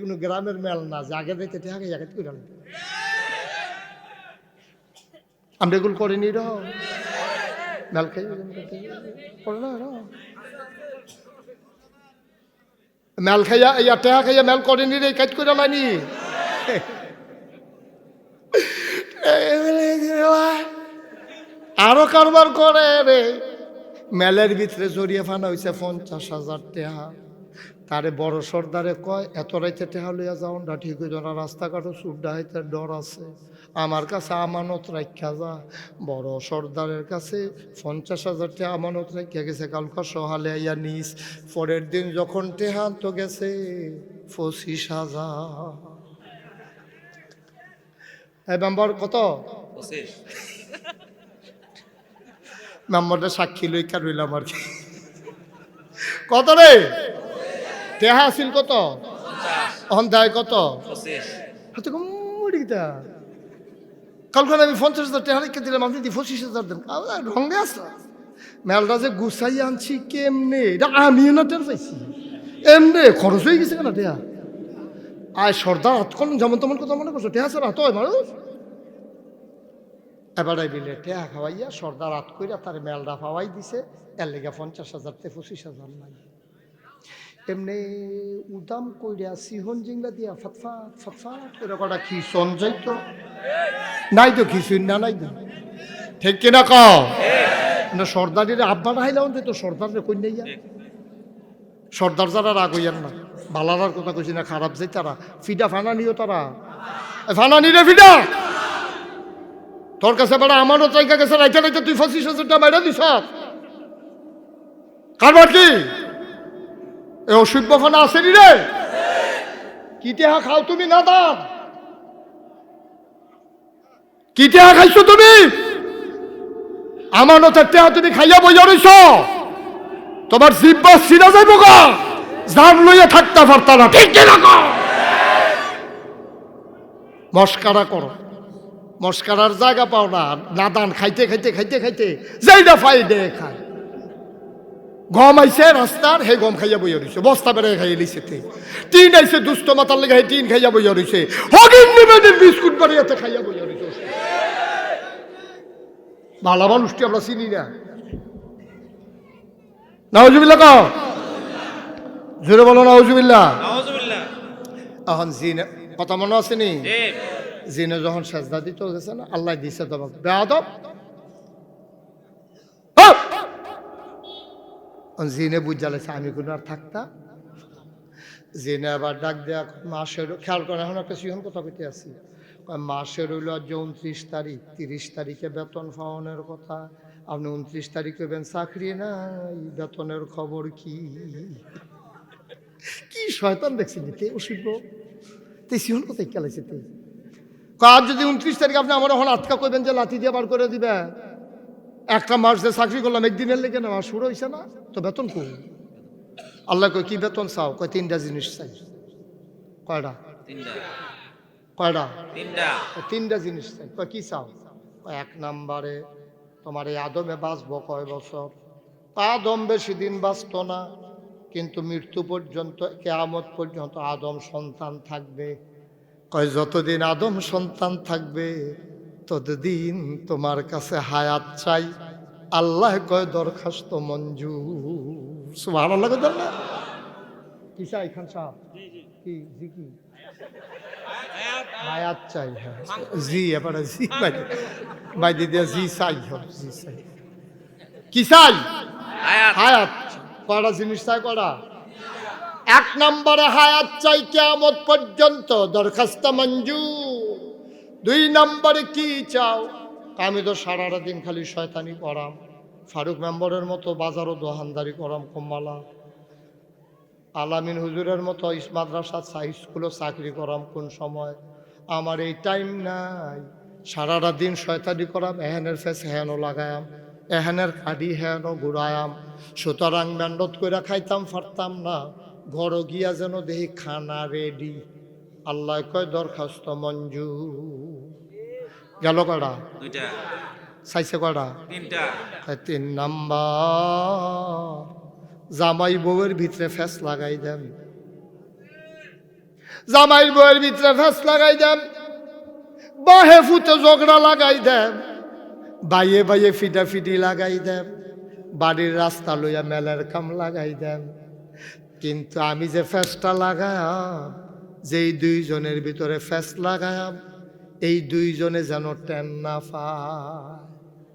কোনো গ্রামের মেল না, যে আগে দেখতে থাকে জায়গা করে আনবে। আমরা এগুলো করিনি র মেল খাই। করে না মেল খাইয়া, ইয়া টেহা খাইয়া মেল করেনি রে, কাজ করে লাইনি। আরও কারবার করে রে। মেলের ভিতরে জড়িয়ে ফানা হয়েছে পঞ্চাশ হাজার টেহা। তারে বড় সর্দারে কয় এত রাইতে টেহা লইয়া যাও না ঠিক হইল না রাস্তাঘাটও সুড্ডা হইতে ডর আছে। আমার কাছে আমানত রাখা যা। বড় সর্দারের কাছে পঞ্চাশ হাজার টেহা আমানত রাখা গেছে কালকা সহালে আইয়া নিস। পরের দিন যখন টেহা তো গেছে পঁচিশ হাজার। এই মেম্বার কত? মেম্বারটা সাক্ষী লইকা রইলাম আর কি। কত রে? টেহা আছিল কত? অন্ধায় কত? মুড়িটা কালকে আমি পঞ্চাশ হাজার টেহা রেখে দিলাম আপনি দি পঁচিশ হাজার দেন রঙে আসা মেলটা যে গুছাই আনছি কেমনে? এটা আমিও না টের পাইছি। এমনে খরচ হয়ে গেছে কেন টেহা? আয় সর্দার হাত করুন যেমন তেমন কথা মনে করছ। টেহা স্যার হাত হয় মানুষ। এবারে বিলে টেহা খাওয়াইয়া সর্দার হাত কইরা তার মেলটা পাওয়াই দিছে। এর লেগে পঞ্চাশ হাজার তে পঁচিশ হাজার নাই। এমনি উদাম কইরা সিহন জিংলা দিয়া ফতফাত ফতফাত করে কটা কি সঞ্জয় তো নাই তো কিছুই না, নাই তো। ঠিক কিনা ক না, সর্দারের আব্বা হাইলাম তো সর্দারের কই নাই সর্দার যারা রাগ হইয়ার না বালারার কথা কইছি না, খারাপ যাই তারা। ফিডা ফানা নিও তারা। ফানা নিরে ফিডা তোর কাছে বড় আমারও চাইকা গেছে, রাইতে রাইতে তুই হাজার টাকা মাইরা দিস কারবার কি এ অসুখ বফানা আসেনি রে? কিটেহা খাও তুমি না দাম কি টেহা খাইছো তুমি? আমানতের টেহা তুমি খাইয়া বইয়া রইছ? তোমার জিব্বা সিনা যাইব গা। জান লইয়া থাকতে পারতা না। ঠিক কও? মস্কারা করো। মস্কারার জায়গা পাও না। নাদান খাইতে খাইতে খাইতে খাইতে। যেইটা ফাই দে খায় গম আইছে রাস্তার হে গম খাইয়া বইয়া রইছে বস্তা বেড়ে খাইয়া লিছে টিন আইছে দুষ্ট মাতার লেগে হে টিন খাইয়া বইয়া রইছে হগিন নিবেদিন বিস্কুট বাড়িয়াতে খাইয়া বইয়া রইছে ভালো মানুষটি আমরা চিনি না। নাউজুবিল্লা কও। জোরে বলো নওয়াজুবিল্লাহ এখন জিনে কথা মনে আছে নি? জিনে যখন সাজদা দিতে গেছে না আল্লাহ দিছে তোমাকে। বেয়াদব। জিনে বুঝালেছে আমি কোনো আর থাকতাম জিনে আবার ডাক দেয়া, মাসের, খেয়াল করে, এখন একটা সিহন কথা কইতে কয়, মাসের হইল যে উনত্রিশ তারিখ, তিরিশ তারিখে বেতন পাওয়ানোর কথা। আপনি উনত্রিশ তারিখ হইবেন চাকরি নাই, বেতনের খবর কি? কি শয়তান দেখছেন তে অসুখ তে সিহন কোথায় খেলাইছে তে। কাজ যদি উনত্রিশ তারিখ আপনি আমার এখন আটকা করবেন যে লাঠি দিয়ে বার করে দিবে একটা মাস যে চাকরি করলাম একদিনের লেগে না আমার শুরু হয়েছে না তো বেতন কই? আল্লাহ কই কি বেতন চাও? কয় তিনটা জিনিস চাই। কয়টা? কয়টা? তিনটা। তিনটা জিনিস চাই। কয় কি চাও? কয় এক নাম্বারে তোমার এই আদমে বাঁচবো কয় বছর? আদম বেশি দিন বাঁচত না কিন্তু মৃত্যু পর্যন্ত কেয়ামত পর্যন্ত আদম সন্তান থাকবে। কয় যতদিন আদম সন্তান থাকবে ততদিন তোমার কাছে হায়াত চাই। আল্লাহ কয় দরখাস্ত মঞ্জু সুভান আল্লাহ কয় দরকার? কি চাই খান সাহেব? কি জি কি? হায়াত। চাই হ্যাঁ। জি এবারে জি ভাই ভাই দিদি জি চাই হোক জি চাই। কি চাই? হায়াত। কয়টা জিনিস চাই কয়টা? এক নম্বরে হায়াত চাই কেয়ামত পর্যন্ত। দরখাস্ত মঞ্জু দুই নম্বরে কি চাও? আমি তো সারাটা দিন খালি শয়তানি করাম। ফারুক মেম্বরের মতো বাজারও দোহানদারি করাম কম্মালা আলামিন হুজুরের মতো মাদ্রাসা স্কুলও চাকরি করাম কোন সময়? আমার এই টাইম নাই। সারাটা দিন শয়তানি করাম, এহেনের ফেস হেনও লাগায়াম, এহেনের কাডি হেনও ঘুরায়াম। সুতরাং মেন্ডত করে খাইতাম পারতাম না। ঘর গিয়া যেন দেখি খানা রেডি। আল্লাহ কয় দরখাস্ত মঞ্জু গেল কয়টা? চাইছে কয়টা? তিন নাম্বার। জামাই বউয়ের ভিতরে ফেস লাগাই দেন। জামাই বউয়ের ভিতরে ফেস লাগাই দেন। বাহে ফুতে ঝগড়া লাগাই দেন। বাইয়ে বাইয়ে ফিটা ফিটি লাগাই দেন। বাড়ির রাস্তা লইয়া মেলার কাম লাগাই দেন। কিন্তু আমি যে ফেসটা লাগায়াম যেই দুইজনের ভিতরে ফেস লাগায়াম এই দুইজনে যেন টেন না পায়।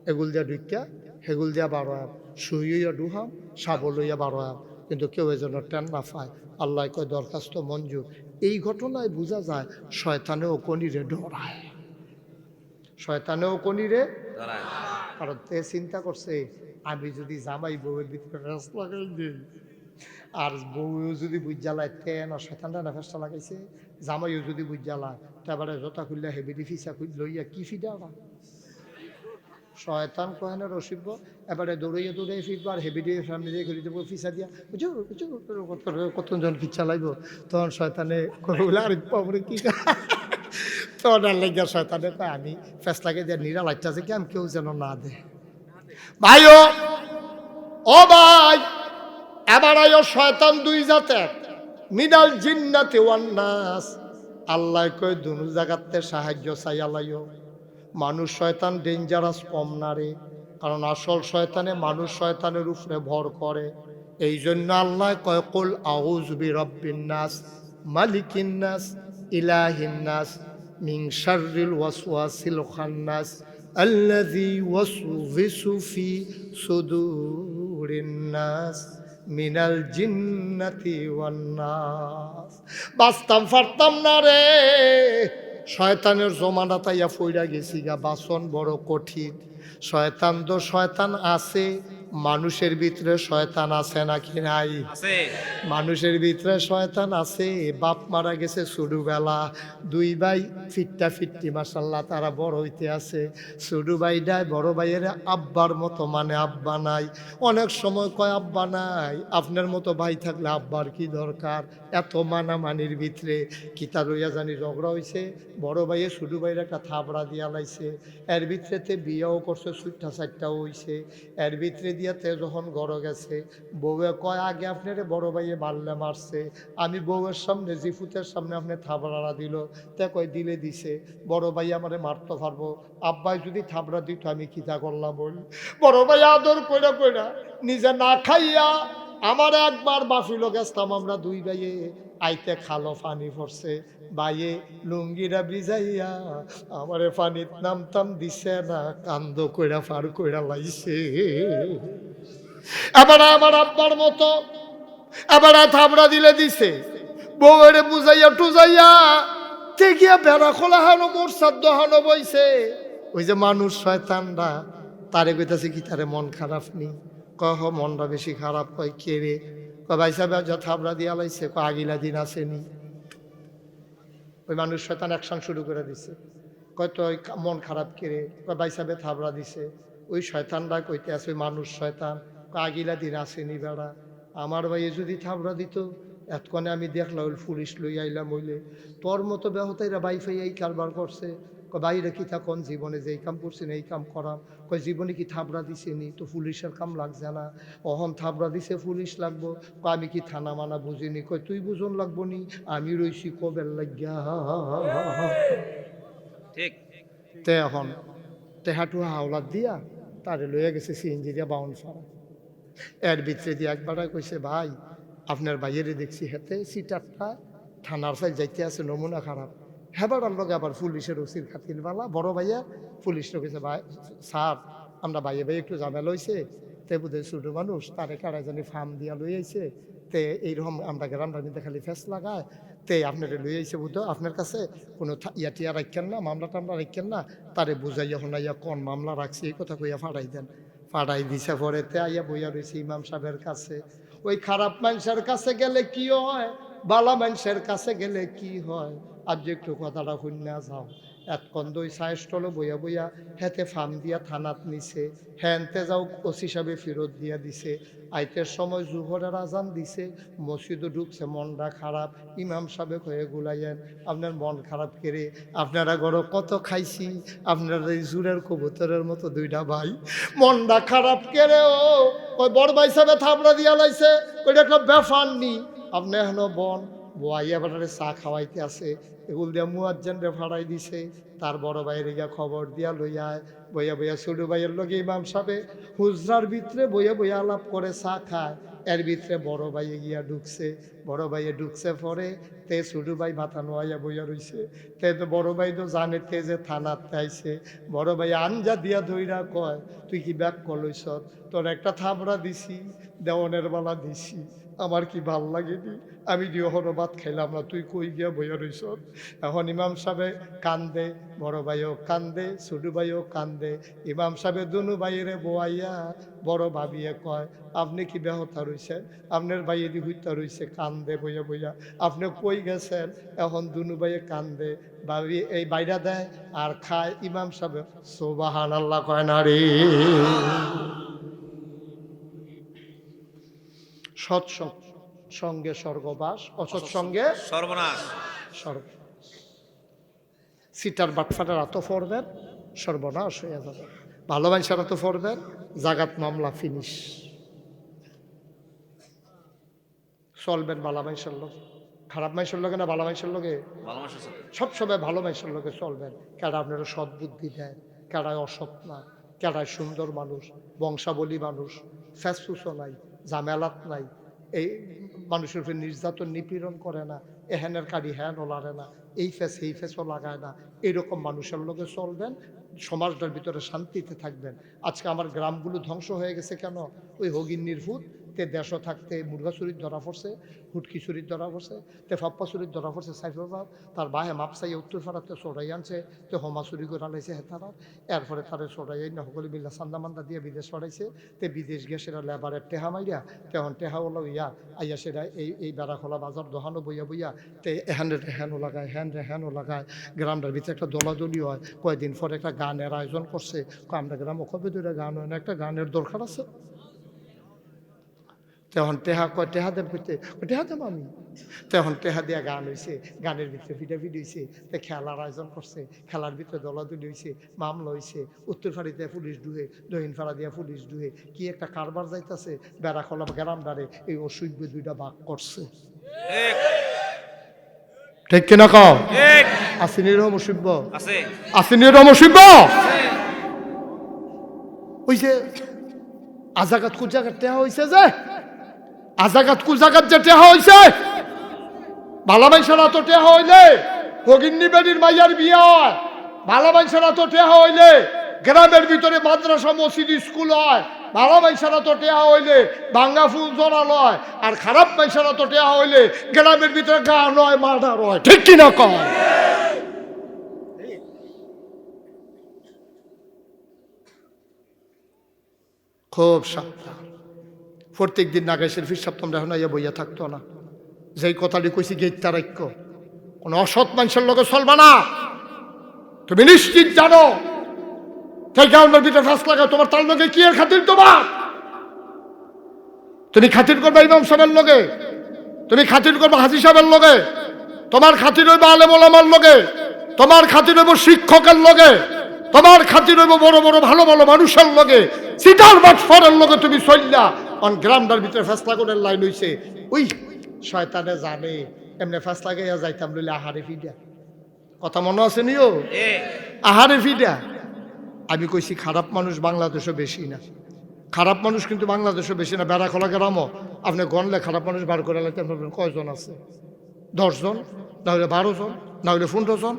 এগুল দিয়া ঢুকিয়া হেগুল দিয়া বারোয়াম। শুইয়া ডুহাম সাব লইয়া বারোয়াম। কিন্তু কেউ যেন টেন না পায়। আল্লাহ কয় দরখাস্ত মঞ্জুর। এই ঘটনায় বোঝা যায় শয়তানেও কনিরে ডরায়। শয়তানেও কনিরে কারণ তে চিন্তা করছে আমি যদি জামাই বউয়ের ভিতরে ফেস লাগাই দিই আর বউও যদি বুঝ জ্বালায় তে না শয়তানটা না ফেসটা লাগাইছে, জামাইও যদি বুঝ জ্বালায় তারপরে জোতা খুললে হেবিডি ফিসা লইয়া কি ফিডা ওরা শয়তান কহেন রসিব এবারে দৌড়াইয়া দৌড়াই ফিরবো আর হেভি দিয়ে সামনে দিয়ে খুলি দেবো, ফিসা দিয়া, বুঝো বুঝো কতজন কি চালাইব তখন শয়তানে আর পাবরে কি তখন আর লেগে শয়তানে কয়, আমি ফেসলাকে দিয়ে নিরা লাইটটা আছে কি, আমি কেউ যেন না দে। ভাইও, ও ভাই! এবার আয়ো শয়তান দুই জাতে মিনাল জিন্নাতে ওয়ান্নাস আল্লাহ কয়, দুনু জাগাতে সাহায্য চাই আলাইও। মানুষ শয়তান ডেঞ্জারাস কম না রে। কারণ আসল শয়তানে মানুষ শয়তানের উপরে ভর করে। এই জন্য আল্লাহ কয়, কুল আউজ বিরব্বিন্নাস মালিকিন্নাস ইলাহিন্নাস মিং শাররিল ওয়াসওয়াসিল খান্নাস, আল্লাযী ওয়াসওয়িসু ফি সুদুরিন্নাস মিনাল জিন্নাতি ওয়ান্নাস। বাঁচতাম, ফারতাম না রে। শয়তানের জমানা তাইয়া ফইরা গেছি গা বাসন বড় কঠিন। শয়তান তো শয়তান আছে মানুষের ভিতরে শয়তান আছে নাকি নাই? আছে। মানুষের ভিতরে শয়তান আছে বাপ মারা গেছে ছোটবেলা দুই ভাই ফিটটা ফিটটি মাসাল্লাহ তারা বড় হইতে আছে। ছোট ভাইটাই বড় ভাইয়ের আব্বার মতো মানে আব্বা নাই। অনেক সময় কয় আব্বা নাই আপনার মতো ভাই থাকলে আব্বার কি দরকার? এত মানামানির ভিতরে কিতা রইয়া জানি ঝগড়া হয়েছে বড় ভাইয়ে ছোট ভাইয়ের একটা থাবড়া দিয়া লাইছে। এর ভিতরেতে বিয়েও করছে সুটটা সাইটটাও হইছে। এর ভিতরে দিয়াতে যখন গড় গেছে, বউয়ে কয়, আগে আপনারে বড় ভাইয়ে মারলে মারছে। আমি বউয়ের সামনে, জিফুতের সামনে আপনি থাবড়া দিল। তে কয়, দিলে দিছে। বড় ভাই আমারে মারতে পারব। আব্বাই যদি থাবড়া দিত, আমি কিতা করলাম বল? বড় ভাই আদর কইরা কইরা নিজে না খাইয়া আমার একবার বাফিল গেছতাম আমরা দুই ভাইয়ে আইতে খালো পানি পড়ছে বাইয়ে লুঙ্গিরা ভিজাইয়া আমারে পানিত নামতাম দিছে না, কান্দ কইরা ফার কইরা লাইছে। এবার আমার আব্বার মতো, এবার থাবড়া দিলে দিছে। বউয়েরে বুঝাইয়া টুজাইয়া তেগিয়া বেড়া খোলা হানো, মোর সাধ্য হানো বইছে। ওই যে মানুষ শয়তানরা, তারে কইতাছে কি তারে মন খারাপ নি কহ, মনটা বেশি খারাপ কয়, কে রে? কয়, ভাই সাহেব যা থাবড়া দিয়া লাইছে ক আগিলা দিন আসেনি। ওই মানুষ শয়তান অ্যাকশন শুরু করে দিছে। কয় তো মন খারাপ কেড়ে কয়, ভাই সাহেবে থাবড়া দিছে। ওই শয়তানরা কইতে আছে, ওই মানুষ শয়তান। আগিলা দিন আসেনি বেড়া। আমার ভাইয়ে যদি থাবড়া দিত, এতক্ষণে আমি দেখলাম ওই পুলিশ লই আইলাম হইলে। তোর মতো ব্যাহতাইরা বাই ফাই এই কারবার করছে। বাইরে কি থাকুন জীবনে যে এই কাম করছেন এই কাম করাম কয় জীবনে কি থাবড়া দিছে নি? তো পুলিশের কাম লাগছে না। অহন থাবড়া দিছে পুলিশ লাগবো। কয় আমি কি থানা মানা বুঝিনি? কয় তুই বুঝন লাগবো নি। আমি রইছি কবের লাগিয়া। ঠিক। তে এখন তেহাটু হাওলাত দিয়া তারে লইয়া গেছে সিএনজি দিয়া বাউন ফাড়া এর ভিতরে দিয়ে একবার কইছে ভাই আপনার বাইরে দেখছি হেতে সিটারটা থানার ফাইল যাইতে আছে নমুনা খারাপ। হেবার লগে আবার পুলিশের ওসির খাতির বালা, বড় ভাইয়া পুলিশ কইছে ভাই, স্যার, আমরা ভাইয়ে ভাই একটু ঝামেলা হয়েছে তে বোধহয় ছোটো মানুষ, তারে কারা জানি ফার্ম দিয়া লই আইছে। তে এইরকম আমরা মধ্যে খালি ফেস লাগায়। তে আপনার লই আইছে বুধ আপনার কাছে কোনো ইয়া টিয়া রাখেন না, মামলা টামলা রাখেন না? তারে বুঝাইয়া শোনাইয়া কোন মামলা রাখছি, এই কথা কইয়া ফাড়াই দেন। ফাড়াই দিছে পরে তে আইয়া বইয়া রয়েছে ইমাম সাহেবের কাছে। ওই খারাপ মানুষের কাছে গেলে কি হয়? বালা মানুষের কাছে গেলে কি হয়? আর যে একটু কথাটা শুনে যাও। এতক্ষণ দই সাহেস্টল বইয়া বইয়া হেতে ফার্ম দিয়া থানাত নিছে। হ্যানতে যাও ওসি সাহেবে ফেরত দিয়া দিছে। আইতের সময় জুহরের আজান দিছে। মসজিদও ঢুকছে, মনটা খারাপ। ইমাম সাহেব হয়ে গুলাইয়েন, আপনার মন খারাপ কেড়ে আপনারা গড় কত খাইছি? আপনারা এই জুরের কবুতরের মতো দুইটা ভাই। মনটা খারাপ কেড়ে ও? ওই বড় ভাই সাহেবে থাবড়া দিয়া লাইছে। ওইটা একটা ব্যাপার নি। আপনি এখনও বন বোয়াইয়া বাটারে চা খাওয়াইতে আছে। এগুল দিয়া মুয়াজ্জান রে ভাড়াই দিছে। তার বড় ভাইয়ের গিয়া খবর দিয়া লইয়া বইয়া বইয়া ছোট ভাইয়ের লগে ইমাম সাহেবে হুজরার ভিতরে বইয়া বইয়া আলাপ করে চা খায়। এর ভিতরে বড় ভাইয়ে গিয়া ঢুকছে। বড় ভাইয়ে ঢুকছে পরে তে ছোট ভাই মাথা নোয়াইয়া বইয়া রইছে। তে তো বড় ভাই তো জানে তে যে থানাতে আইছে। বড় ভাই আঞ্জা দিয়া ধইরা কয়, তুই কি ব্যাগ কলইছ তোর একটা থাবড়া দিছি। দেওয়ানের বালা দিছি। আমার কি ভালো লাগেনি? আমি দিওহরও ভাত খাইলাম না, তুই কই গিয়া বইয়া রইছ? এখন ইমাম সাহেবে কান্দে, বড় ভাইও কান্দে, ছোট ভাইও কান্দে। ইমাম সাহেবে দুনু ভাইয়েরে বোয়াইয়া বড় ভাবিয়ে কয়, আপনি কি ব্যাহতা রইছেন? আপনার ভাইয়ে দি হুইতা রইছে, কান্দে বইয়া বইয়া। আপনি কই গেছেন? এখন দুনু ভাইয়ে কান্দে, ভাবি, এই বাইরা দেয় আর খায়। ইমাম সাহেব সোবাহান আল্লাহ কয়, না রে। সঙ্গে স্বর্গবাস অসৎ সঙ্গে সর্বনাশ। সিটার বাটফাটার এত ফরবেন সর্বনাশ হয়ে যাবে। ভালো মানুষের এত ফরবেন জাগাত মামলা ফিনিশ। চলবেন ভালো মানুষের লোক। খারাপ মানুষের লোকে না ভালো মানুষের লোকে? সবসময় ভালো মানুষের লোকে চলবেন। কেডা আপনারা সৎ বুদ্ধি দেয় কেডায় অসৎ না কেডায় সুন্দর মানুষ বংশাবলী মানুষ ফ্যাসফুসও নাই। জামেলাত নাই। এই মানুষের উপরে নির্যাতন, নিপীড়ন করে না। এহেনের কাড়ি হ্যান ওলারে না। এই ফেস এই ফেসও লাগায় না। এরকম মানুষের লোকে চলবেন, সমাজটার ভিতরে শান্তিতে থাকবেন। আজকে আমার গ্রামগুলো ধ্বংস হয়ে গেছে কেন? ওই হগিন্নির ভূত তে দেশও থাকতে মুরগা চুরির ধরা পড়ছে, হুটকি চুরির ধরা পড়ছে, তে ফাপ্পা চুরির ধরা পড়ছে সাইফাবাদ তার বাহে মাপসাই উত্তর ফাড়াতে চড়াই আনছে, তে হোমা চুরি করে আলাইছে হেতারা, এরপরে তারে চড়াই না সকলে মিল্লা সান্দা মান্দা দিয়ে বিদেশ ছড়াইছে তে বিদেশ গিয়ে সেটা লেবারের টেহা মাইরা, তেহন টেহা ওলা ইয়া, আইয়া সেটা এই এই বেড়াখোলা বাজার দোহানো বইয়া বইয়া, তে রে হ্যানও লাগায় হ্যান রে হ্যানও লাগায়, গ্রামটার ভিতরে একটা দলাদলি হয় কয়েকদিন পরে একটা গানের আয়োজন করছে আমরা গ্রাম কবে দুইটা গান হয় না, একটা গানের দরকার আছে? তখন টেহা কয় টেহা দেব কয়, টেহা দেব আমি? তখন টেহা দিয়া গান হয়েছে গানের ভিতরে ভিডিও হয়েছে তে খেলার আয়োজন করছে খেলার ভিতরে দলাদলি হয়েছে মামলা হয়েছে উত্তর ফাড়ি দিয়ে পুলিশ ডুহে দক্ষিণ ফাড়া দিয়া পুলিশ ডুহে কি একটা কারবার যাইতাছে বেড়া খোলা গ্রাম ডারে এই অসুখ দুইটা ভাগ করছে। ঠিক কিনা কও? ঠিক আসিনি রহম অসুব্য আছে। আসিনি রহম অসুব্য ওই যে আজাগাত কুজাগাত টেহা হয়েছে যে? আজাগাত কুজাগাত যে টেহা হয়েছে ভালো মানুষের তো টেহা হইলে ভগিন্নি বেডির মাইয়ার বিয়ে হয়। ভালো মানুষের তো টেহা হইলে, গ্রামের ভিতরে মাদ্রাসা, মসজিদ, স্কুল হয়। ভালো মানুষের তো টেহা হইলে, ভাঙ্গা ফুল জড়াল হয়। আর খারাপ মানুষের তো টেহা হইলে, গ্রামের ভিতরে গান হয়, মার্ডার হয়। ঠিক কিনা কয়? খুব সাবধান। প্রত্যেক দিন নাগাইশের ফির তোমরা এখন ইয়ে বইয়া থাকতো না। যেই কথাটি কইছি গেট তারাক্য কোন অসৎ মানুষের লোকে চলবা না। তুমি নিশ্চিত জানো তাই গ্রাউন্ডের ভিতরে ফাঁস লাগাও, তোমার তার লোকে কি এর খাতির তোমার? তুমি খাতির করবে ইমাম সাহেবের লোকে তুমি খাতির করবে হাজি সাহেবের লোকে তোমার খাতির হইবে আলেম ওলামার লোকে তোমার খাতির হইব শিক্ষকের লোকে তোমার খাতির হইব বড় বড় ভালো ভালো মানুষের লোকে সিটার বাটফারের লোকে তুমি চললা অন গ্রামটার ভিতরে ফেসলা করে লাইন হইছে। ওই শয়তানে জানে এমনি ফেসলা গাইয়া যাইতাম লইলে আহারে ফিডা কথা মনে আছে নিও? আহারে ফিডা আমি কইছি খারাপ মানুষ বাংলাদেশও বেশি না। খারাপ মানুষ কিন্তু বাংলাদেশও বেশি না। বেড়া খোলা গ্রামও। আপনি গণলে খারাপ মানুষ বার করে ভাববেন কয়জন আছে? দশজন না হলে বারো জন না হলে পনেরো জন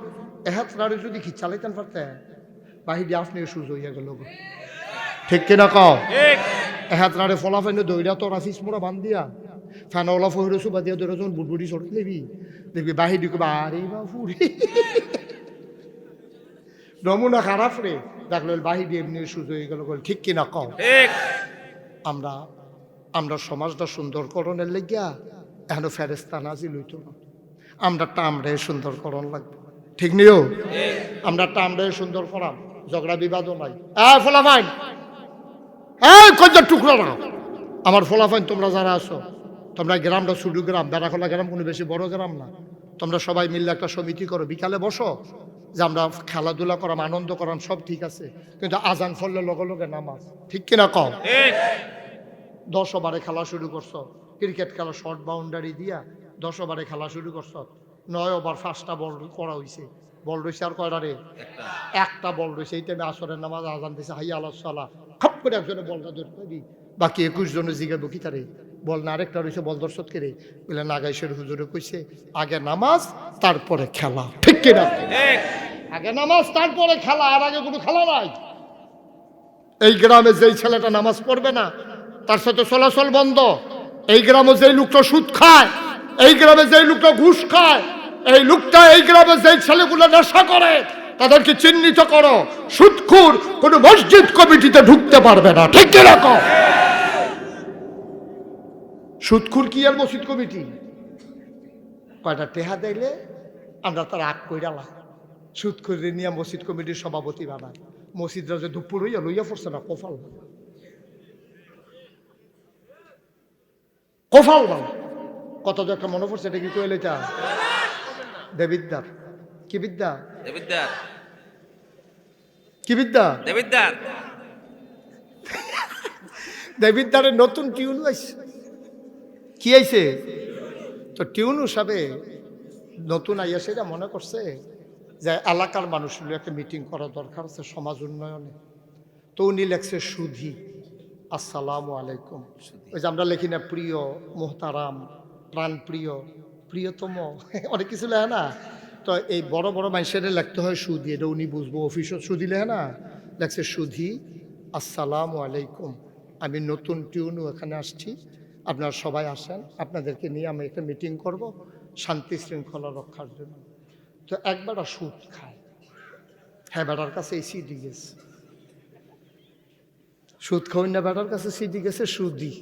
এহাত নাড়ে যদি কি চালাইতেন পারতেন? বাহিরে আপনি সুযোগ হইয়া গেল। ঠিক কিনা কও? ঠিক এহাত নাড়ে ফলাফাইনে দইরা তোর আফিস মোড়া বান দিয়া ফ্যানওয়ালা ফহিরে সুবা দিয়া দইরা যখন বুটবুটি চড়ে দিবি দেখবি বাহির দিকে আরে বা ফুরি নমুনা খারাপ রে দেখল বাহির এমনি সুযোগ হয়ে গেল ঠিক কিনা ঠিক। আমরা আমরা সমাজটা সুন্দরকরণের লেগিয়া এখনও ফেরেস্তা নাজিল হইতো না। আমরা টামড়ে সুন্দরকরণ লাগবে। ঠিক নিও? আমরা টামড়ে সুন্দর করাম ঝগড়া বিবাদও নাই। হ্যাঁ ফোলাফাইন। হ্যাঁ কজ্জার টুকরো না আমার ফোলাফাইন তোমরা যারা আছো তোমরা গ্রামটা ছোটো গ্রাম বেড়াখোলা গ্রাম কোনো বেশি বড় গ্রাম না। তোমরা সবাই মিলে একটা সমিতি করো বিকালে বসো যে আমরা খেলাধুলা করাম আনন্দ করাম সব ঠিক আছে। কিন্তু আজান ফললে লগে লগে নামাজ। ঠিক কিনা কম দশ ওভারে খেলা শুরু করছ ক্রিকেট খেলা শর্ট বাউন্ডারি দিয়া দশ ওভারে খেলা শুরু করছ নয় ওভার ফার্স্টটা বল করা হয়েছে বল রয়েছে আর কয়টা রে? একটা। একটা বল রয়েছে এই টাইমে আসরের নামাজ আজান দিছে হাইয়া আল্লাহ খপ করে একজনে বলটা ধরে পাবি বাকি একুশ জনে জিগাবো কি তারে? বল না আরেকটা রয়েছে বল দর্শক রে? বলে নাগাইশের হুজুরে কইছে আগে নামাজ তারপরে খেলা। ঠিক কিনা আগে নামাজ তারপরে খেলা আর আগে কোনো খেলা নাই। এই গ্রামে যেই ছেলেটা নামাজ পড়বে না তার সাথে চলাচল বন্ধ। এই গ্রামে যেই লোকটা সুদ খায় এই গ্রামে যেই লোকটা ঘুষ খায় এই লোকটা এই গ্রামে যেই ছেলেগুলো নেশা করে, তাদেরকে চিহ্নিত করো। সুৎখুর কোন মসজিদ কমিটিতে ঢুকতে পারবে না, ঠিক কীরকম সুদখুর কি আর মসজিদ কমিটি? কয়টা টেহা দিলে আমরা তার আগ কইরালাম সুদ করে নিয়ে মসজিদ কমিটির সভাপতি বানায়। মসজিদরা যে দুপুর হইয়া লইয়া পড়ছে না কফাল। কফাল। কত যে একটা মনে পড়ছে, এটা কি কইলে তা দেবিদ্যার। কি বিদ্যা? দেবিদ্দার কি বিদ্যা? দেবিদ্দার দেবিদ্যারের নতুন টিউন আইছে কি আইছে? তো টিউন হিসাবে নতুন আইয়া সেটা মনে করছে যে এলাকার মানুষগুলো একটা মিটিং করা দরকার আছে সমাজ উন্নয়নে। তো উনি লেখছে সুধি। আসসালামু আলাইকুম। ওই যে আমরা লিখি না প্রিয় মোহতারাম প্রাণ প্রিয় প্রিয়তম। অনেক কিছু লেখে না? তো এই বড় বড় মানুষের লিখতে হয় সুদি এটা উনি বুঝব অফিসও সুদি লেখে না? লেখছে সুধি, আসসালামু আলাইকুম। আমি নতুন টিউনও এখানে আসছি। আপনারা সবাই আসেন। আপনাদেরকে নিয়ে আমি একটা মিটিং করব শান্তি শৃঙ্খলা রক্ষার জন্য। তো একবার সুদ খায়। হ্যাঁ বেটার কাছে এই সিডি গেছে। সুদ খাওয়াই না, বেটার কাছে সিডি গেছে সুদি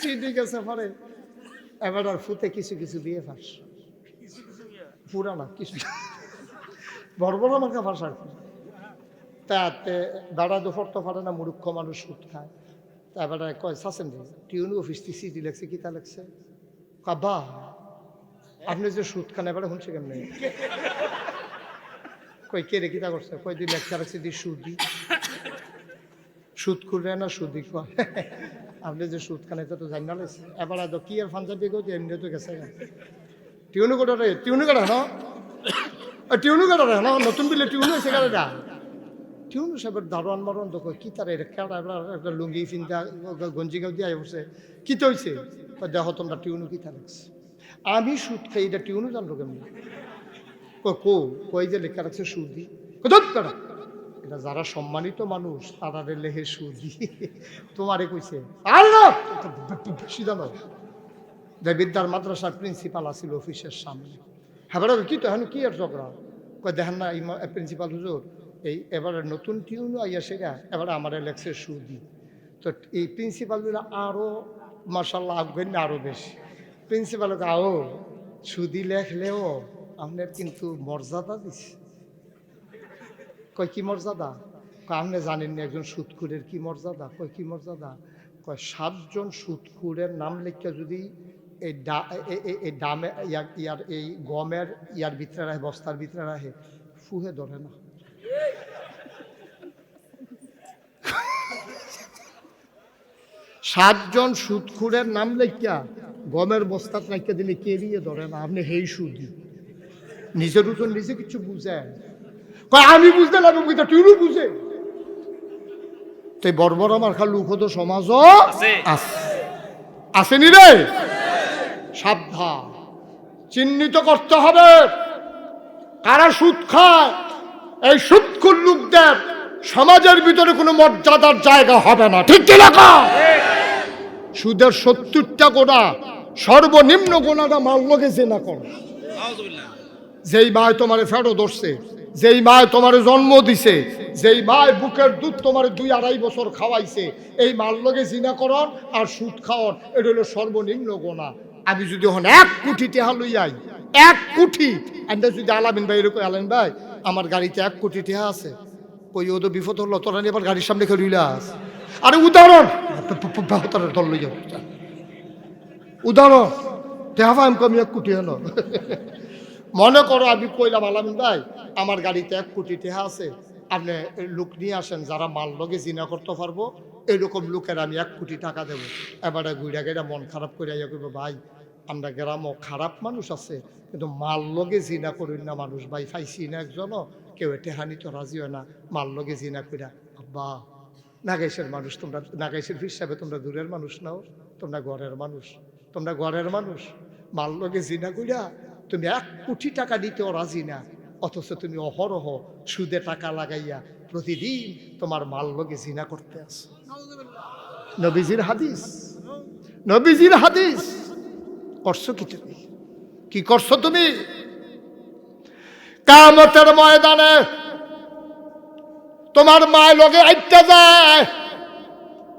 সিডি গেছে পরে এবার আর ফুতে কিছু কিছু দিয়ে ফাঁস। পুরানা কিছু বড় বড় আমাকে ফাঁস আর তাতে দাঁড়া দুপুর তো পারে না মূর্খ মানুষ সুদ খায়। তা এবার কয় শাসেন টিউন অফিস থেকে সিডি লেখছে কিতা লেখছে? কাবা আপনি যে সুদ খান এবারে শুনছে কেমনে? কই কে রে কিতা করছে? কই দুই লেকচার আছে দি সুদি সুদ করে না সুদি কয়। আপনি যে সুদ খান তো জানি না এবার আদৌ কি আর পাঞ্জাবি গো এমনি তো গেছে। টিউনু কোটা রে টিউনু কাটা ন? টিউনু কাটা রে ন? নতুন বিলে টিউনু এসে কাটা টিউনু সাহেবের দারোয়ান মারোয়ান কয় কি তার একটা লুঙ্গি ফিনটা গঞ্জি গাও দিয়ে বসে কি তো হয়েছে দেখো তোমরা টিউনু কি থাকছে আমি সুদ খাই এটা টিউনু জানলো কেমন? কো কই যে লেখা রাখছে সুদি। কাটা এটা যারা সম্মানিত মানুষ তারা রে লেহে সুদি তোমারে কইছে, আর না! দেবিদ্যার মাদ্রাসার প্রিন্সিপাল আছিল অফিসের সামনে। হ্যাঁ কি তো হ্যাঁ কি আর ঝগড়া? কই, দেখেন না প্রিন্সিপাল হুজুর, এই এবারে নতুন টিউনও আইয়া সেটা এবারে আমার লেখছে সুদি তো এই প্রিন্সিপালগুলো আরও মার্শাল্লাহ আফগান আরও বেশি। প্রিন্সিপালকে আও সুদি লেখলেও আপনার কিন্তু মর্যাদা দিছে। কয়, কি মর্যাদা? আপনি জানেন একজন সুদখুরের কি মর্যাদা? কয়, কি মর্যাদা? কয়, সাতজন সুদখুরের নাম লিখে যদি এই ডামে ইয়ার, এই গমের ইয়ার ভিতরে রাখে বস্তার ভিতরে রাখে ফুহে ধরে না। সাতজন সুদখুরের নাম লেখা গমের বস্তাত রাখতে দিলে কে দিয়ে ধরে না। আপনি হেই সুদি। নিজের ওজন নিজে কিছু বুঝে কয় আমি বুঝতে লাগবো কিন্তু তুইও বুঝে। তাই বর্বর আমার খাল লুক তো সমাজ আছে। আসেনি রে? সাবধান। চিহ্নিত করতে হবে। কারা সুদ খায় এই সুদখুর লোকদের সমাজের ভিতরে কোনো মর্যাদার জায়গা হবে না। ঠিক কি লেখা সুদের সত্তরটা গোনা সর্বনিম্ন গোনাটা মাল্যকে জেনা করো। যেই ভাই তোমারে ফেরো ধরছে যেই মায় তোমারে জন্ম দিছে, যেই মায় বুকের দুধ তোমারে দুই আড়াই বছর খাওয়াইছে, এই মার লগে জিনা করন আর সুদ খাওয়ন এটা হলো সর্বনিম্ন গোনা আমি যদি হন এক কোটি টেহা লইয়াই এক কোটি আমরা যদি আলামিন ভাই এরকম আলামিন ভাই, আমার গাড়িতে এক কোটি টেহা আছে, কই ও তো বিপদ হলো, তোরা নিয়ে আবার গাড়ির সামনে খেয়ে রইলাস আরে উদাহরণ দল লইয়া উদাহরণ, টেহা পাইম কমি এক কোটি হলো মনে করো আমি কইলাম, আলামিন ভাই আমার গাড়িতে এক কোটি টেহা আছে, আপনি লোক নিয়ে আসেন, যারা মাল লগে জিনা করতে পারব, এরকম লোকের আমি এক কোটি টাকা দেব। এবারে ঘুরে গেলে মন খারাপ করে ইয়া করব ভাই, আমরা গ্রামও খারাপ মানুষ আছে, কিন্তু মাল লগে জিনা করি না মানুষ, ভাই ফাইছি না একজনও, কেউ এটে হানি তো রাজি হয় না, মাল লগে জিনা কইরা, আব্বা, নাগাইশের মানুষ তোমরা, নাগাইশের হিসাবে তোমরা দূরের মানুষ নাও তোমরা ঘরের মানুষ, তোমরা ঘরের মানুষ, মাল লগে জিনা কইরা তুমি এক কোটি টাকা দিতেও রাজি না অথচ তুমি অহরহ সুদে টাকা লাগাইয়া প্রতিদিন তোমার মাল লগে জিনা করতে আস নবীজির হাদিস। নবীজির হাদিস। করছ কি তুমি? কি করছ তুমি? কামতের ময়দানে তোমার মায়ের লগে আইটা যায়।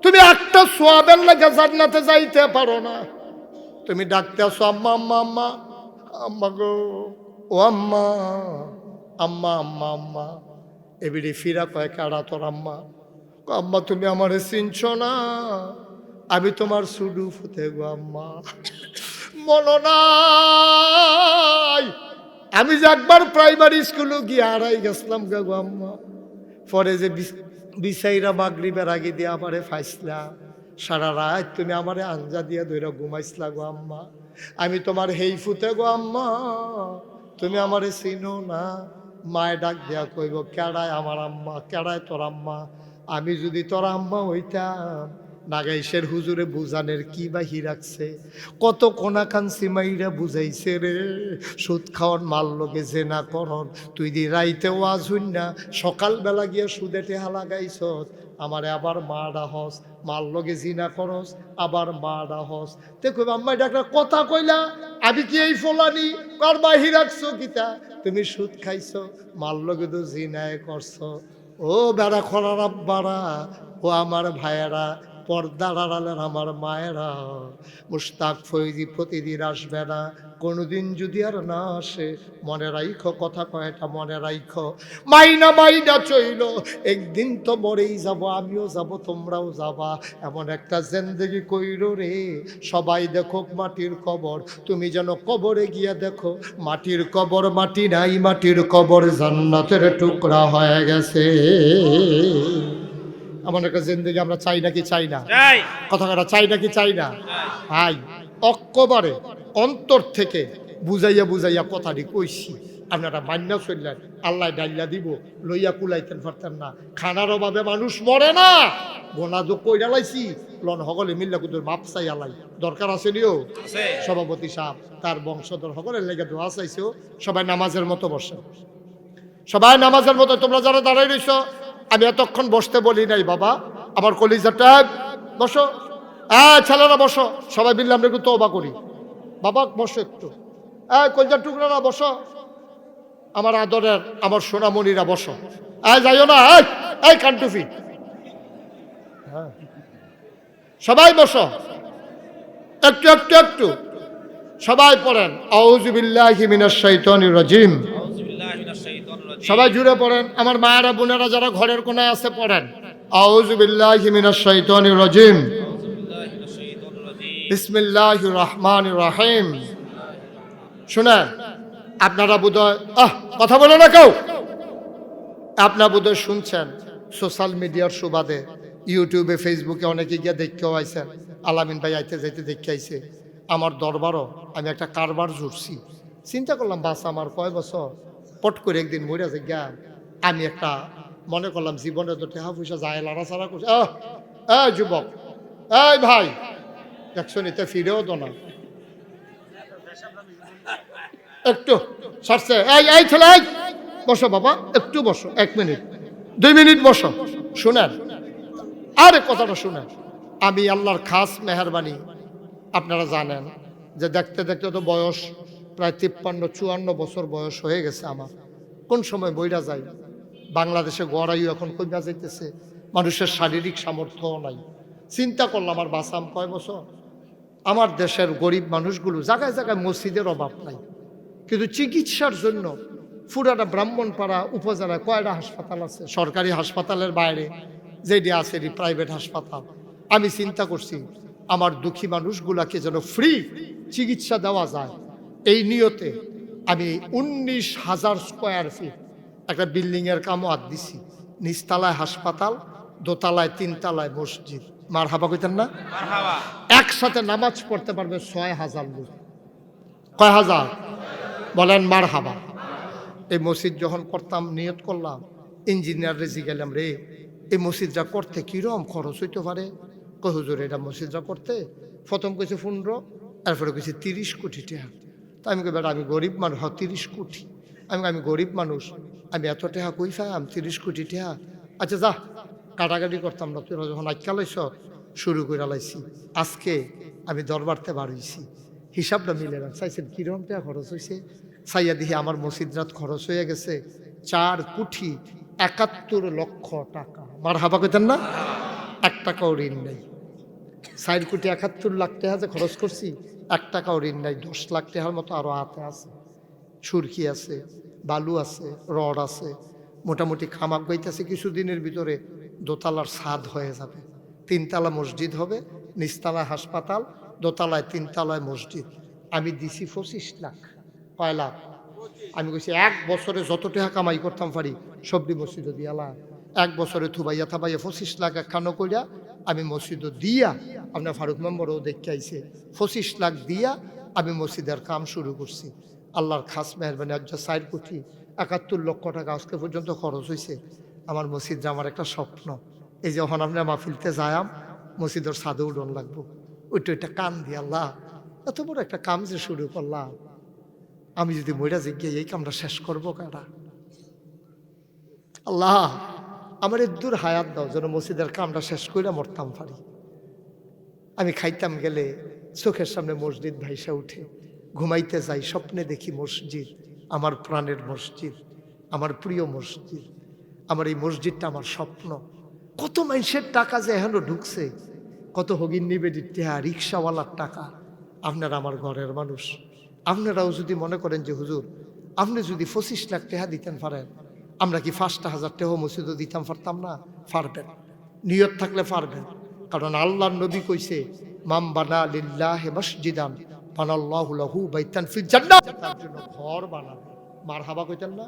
তুমি একটা সোয়াবের লাগে জান্নাতে যাইতে পারো না। তুমি ডাকতে আসো আম্মা আম্মা আম্মা আম্মা গো। ও আম্মা আম্মা আম্মা আম্মা, এবিডি ফিরা কয় কাড়া তোর আম্মা? আম্মা, তুমি আমারে চিনছ না। আমি তোমার সুডু ফুতে গো আম্মা। মনো নাই। আমি যে একবার প্রাইমারি স্কুলে গিয়ে হারাই গেছিলাম গো আম্মা। পরে যে বিস- বিসাইরা মাগরিবের আগে দিয়ে আমারে ফাইসলা। সারা রাত তুমি আমারে আঞ্জা দিয়ে ধরে ঘুমাইছিলা গো আম্মা। আমি তোমার হেই ফুতে গো আম্মা। তুমি আমারে চিনো না? মায়ে ডাক দিয়া কইব, কেড়ায় আমার আম্মা? কেড়ায় তোর আম্মা? আমি যদি তোর আম্মা হইতাম, নাগাইশের হুজুরে বুঝানের কি বাহি রাখছে? কত কোনাকান সিমাইরা বুঝাইছে রে, সুদ খাওয়ার মাল লোকে যে না করন। তুই দি রাইতে ওয়াজ হইন না, সকালবেলা গিয়া সুদে টেহা লাগাইছ আমারে আবার মা ডাহস মার লগে জিনা করস, আবার মা ডাহস তে কই আম্মা, এটা একটা কথা কইলা, আমি কি এই ফলানি? কার বাহি রাখছো কিতা? তুমি সুদ খাইছো, মার লগে তো জিনায় করছ। ও বেড়া খরার আব্বারা, ও আমার ভাইয়েরা পর্দার আড়ালের আমার মায়েরা। মুস্তাক ফৈজি প্রতিদিন আসবে না। কোনোদিন যদি আর না আসে, মনে রাইখো কথা কয়টা, মনে রাইখো। মাইনা মাইনা চইল। একদিন তো মরেই যাব, আমিও যাব, তোমরাও যাবা। এমন একটা জেন্দেগি কইর রে। সবাই দেখো মাটির কবর। তুমি যেন কবরে গিয়া দেখো, মাটির কবর মাটি নাই, মাটির কবর জান্নাতের টুকরা হয়ে গেছে। এমন একটা জিন্দগি আমরা চাই নাকি চাই না? কথা কথা চাই নাকি চাই না? হাই অক্কবারে অন্তর থেকে বুঝাইয়া বুঝাইয়া কথাটি কইছি। আপনারা মান্য চললেন আল্লাহ ডাইলা দিব লইয়া কুলাইতেন পারতেন না। খানার অভাবে মানুষ মরে না। গোনা দো কইরা লাইছি লন হগলে মিল্লা কুদুর মাপ চাই আলাই দরকার আছে নিও? আছে। সভাপতি সাহেব তার বংশধর সকলের লেগে দোয়া চাইছো সবাই নামাজের মতো বসে। সবাই নামাজের মতো তোমরা যারা দাঁড়াই রইছ আমি এতক্ষণ বসতে বলি নাই বাবা। আমার কলিজাটা বসো। হ্যাঁ ছেলেরা বসো। সবাই মিললে আমরা একটু তবা করি। বাবা বসো একটু। হ্যাঁ কলিজার টুকরারা বসো। আমার আদরের আমার সোনামণিরা বসো। হ্যাঁ যাইও না এই, কান্টুফি। হ্যাঁ সবাই বসো। একটু একটু একটু। সবাই পড়েন। আউজুবিল্লাহি মিনাশ শাইতানির রাজিম। সবাই জুড়ে পড়েন। আমার মায়েরা, বোনেরা যারা ঘরের কোনায় আছে, পড়েন। আপনারা বোধহয়, আহ, কথা না কেউ? আপনারা বোধহয় শুনছেন, সোশ্যাল মিডিয়ার সুবাদে ইউটিউবে, ফেসবুকে অনেকে গিয়ে দেখতেও আইছেন, আলামিন ভাই আইতে যাইতে দেখতে আইছে, আমার দরবারও আমি একটা কারবার জুড়ছি। চিন্তা করলাম, বাস আমার কয় বছর? পট করে একদিন মরে যে গিয়া আমি একটা মনে করলাম জীবনে তো টেহা পয়সা যায়, লাড়াচাড়া করছে। আহ যুবক এই ভাই একশো নিতে ফিরেও তো না। একটু সারছে এই এই ছেলে বসো বাবা, একটু বসো, এক মিনিট, দুই মিনিট বসো, শুনেন, আরে কথাটা শুনেন, আমি আল্লাহর খাস মেহরবানি, আপনারা জানেন যে দেখতে দেখতে তো বয়স প্রায় তিপ্পান্ন, চুয়ান্ন বছর বয়স হয়ে গেছে আমার। কোন সময় বইরা যায়। বাংলাদেশে গড়াইও এখন কইবা যাইতেছে। মানুষের শারীরিক সামর্থ্যও নাই। চিন্তা করলাম আমার বাসাম কয় বছর? আমার দেশের গরিব মানুষগুলো জায়গায় জায়গায় মসজিদের অভাব নাই। কিন্তু চিকিৎসার জন্য ফুরাটা ব্রাহ্মণপাড়া উপজেলায় কয়টা হাসপাতাল আছে? সরকারি হাসপাতালের বাইরে যেটি আছে প্রাইভেট হাসপাতাল। আমি চিন্তা করছি, আমার দুঃখী মানুষগুলাকে যেন ফ্রি চিকিৎসা দেওয়া যায়। এই নিয়তে আমি উনিশ হাজার স্কোয়ার ফিট একটা বিল্ডিংয়ের কামও হাত দিছি। নিচতলায় হাসপাতাল দোতলায় তিনতলায় মসজিদ। মার হাবা কইতেন না? একসাথে নামাজ পড়তে পারবে ছয় হাজার লোক। কয় হাজার? বলেন মার হাবা এই মসজিদ যখন করতাম নিয়ত করলাম ইঞ্জিনিয়ার রেজি গেলাম রে এই মসজিদটা করতে কিরম খরচ হইতে পারে? কই হুজুর এটা মসজিদটা করতে? প্রথম কইছে পনেরো তারপরে কইছে তিরিশ কোটি টাকা। আমি কই বেটা আমি গরিব মানুষ হ্যাঁ তিরিশ কোটি। আমি আমি গরিব মানুষ, আমি এত টাকা কই পাই? আমি তিরিশ কোটি টাকা। আচ্ছা যা, কাটাকাটি করতাম না। তোরা যখন আজকাল লাইছ, শুরু করে লাইছি, আজকে আমি দরবারতে বার হইছি। হিসাবটা মিলে রাখ। চাইছেন কিরম টাকা খরচ হয়েছে চাইয়া দেখি আমার মসজিদরাত খরচ হয়ে গেছে চার কোটি একাত্তর লক্ষ টাকা। মার হাবা কইতেন না? এক টাকাও ঋণ নেই। চার কোটি একাত্তর লাখ টাকা যে খরচ করছি, এক টাকাও ঋণ নাই, দশ লাখ টাকার মতো আরও হাতে আছে। সুরকি আছে, বালু আছে, রড আছে, মোটামুটি খামাক গাইতেছে কিছুদিনের ভিতরে দোতলার ছাদ হয়ে যাবে। তিনতলা মসজিদ হবে নিচতলা হাসপাতাল, দোতলায় তিনতলায় মসজিদ। আমি দিছি পঁচিশ লাখ, কয় লাখ? আমি কইছি, এক বছরে যত টাকা কামাই করতাম পারি সবজি মসজিদও দিয়ালা বছরে থুবাইয়া থাবাইয়া পঁচিশ লাখ একখানো কইরা আমি মসজিদও দিয়া, আপনার ফারুক মেম্বরও দেখতে আইছে পঁচিশ লাখ দিয়া আমি মসজিদের কাম শুরু করছি। আল্লাহর খাস মেহরবানি আজ সাইড কোটি একাত্তর লক্ষ টাকা আজকে পর্যন্ত খরচ হয়েছে আমার মসজিদটা আমার একটা স্বপ্ন। এই যখন আপনার মাহফিলতে যায়াম মসজিদের সাদে উডন লাগবো। ওইটা ওইটা কান দিয়ে আল্লাহ, এত বড় একটা কাম যে শুরু করলাম। আমি যদি মইরা জিজ্ঞে এই কামটা শেষ করব কারা? আল্লাহ আমার দূর হায়াত দাও, যেন মসজিদের কামটা শেষ করে মরতাম পারি। আমি খাইতাম গেলে চোখের সামনে মসজিদ ভাইসা উঠে, ঘুমাইতে যাই, স্বপ্নে দেখি মসজিদ, আমার প্রাণের মসজিদ, আমার প্রিয় মসজিদ, আমার এই মসজিদটা আমার স্বপ্ন। কত মানুষের টাকা যে এখনও ঢুকছে, কত হগিন নিবেদিত টেহা রিক্সাওয়ালার টাকা। আপনারা আমার ঘরের মানুষ। আপনারাও যদি মনে করেন যে, হুজুর, আপনি যদি পঁচিশ লাখ টাকা দিতেন পারেন আমরা কি পাঁচটা হাজার টাকা মসজিদও দিতাম পারতাম না? পারবেন। নিয়ত থাকলে পারবেন। কারণ আল্লাহর নবী কইছে মাম বানা লিল্লাহ মসজিদান বানাল্লাহু লাহু বাইতান ফিল জান্নাত। তার জন্য ঘর বানাবে। মার হাবা কইতেন না?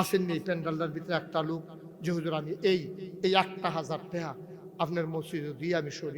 আসেননি এই প্যান্ডালটার ভিতরে একটা লোক, যে আমি এই এই একটা হাজার টাকা আপনার মসজিদে দিয়ে আমি শরীফ